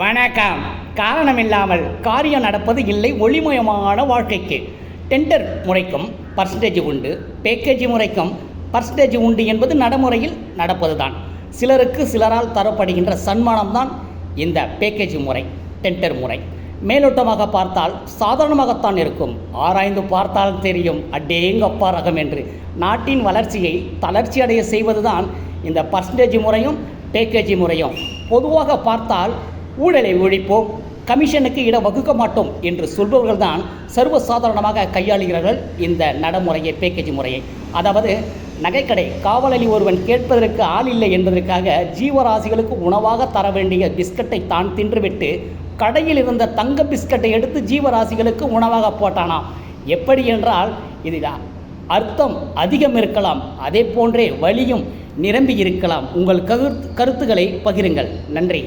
வணக்கம். காரணமில்லாமல் காரியம் நடப்பது இல்லை ஒளிமயமான வாழ்க்கைக்கு. டெண்டர் முறைக்கும் பர்சன்டேஜ் உண்டு. பேக்கேஜ் முறைக்கும் பர்சன்டேஜ் உண்டு என்பது நடைமுறையில் நடப்பதுதான். சிலருக்கு சிலரால் தரப்படுகின்ற சன்மானம்தான் இந்த பேக்கேஜ் முறை டெண்டர் முறை. மேலோட்டமாக பார்த்தால் சாதாரணமாகத்தான் இருக்கும். ஆராய்ந்து பார்த்தால் தெரியும். அடேங்கப்பா ரகம் என்று. நாட்டின் வளர்ச்சியை தளர்ச்சி அடைய செய்வதுதான் இந்த பர்சன்டேஜ் முறையும் பேக்கேஜ் முறையும். பொதுவாக பார்த்தால் ஊழலை ஒழிப்போம் கமிஷனுக்கு இடம் வகுக்க மாட்டோம் என்று சொல்பவர்கள்தான் சர்வசாதாரணமாக கையாளுகிறார்கள் இந்த நடைமுறையை பேக்கேஜ் முறையை. அதாவது நகைக்கடை காவலலி ஒருவன் கேட்பதற்கு ஆள் இல்லை என்பதற்காக ஜீவராசிகளுக்கு உணவாக தர வேண்டிய பிஸ்கட்டை தான் தின்றுவிட்டு கடையில் இருந்த தங்க பிஸ்கட்டை எடுத்து ஜீவராசிகளுக்கு உணவாக போட்டானாம் எப்படி என்றால் இதில் அர்த்தம் அதிகம் இருக்கலாம் அதே போன்றே வலியும் நிரம்பி இருக்கலாம். உங்கள் கருத்து கருத்துக்களை பகிருங்கள். நன்றி.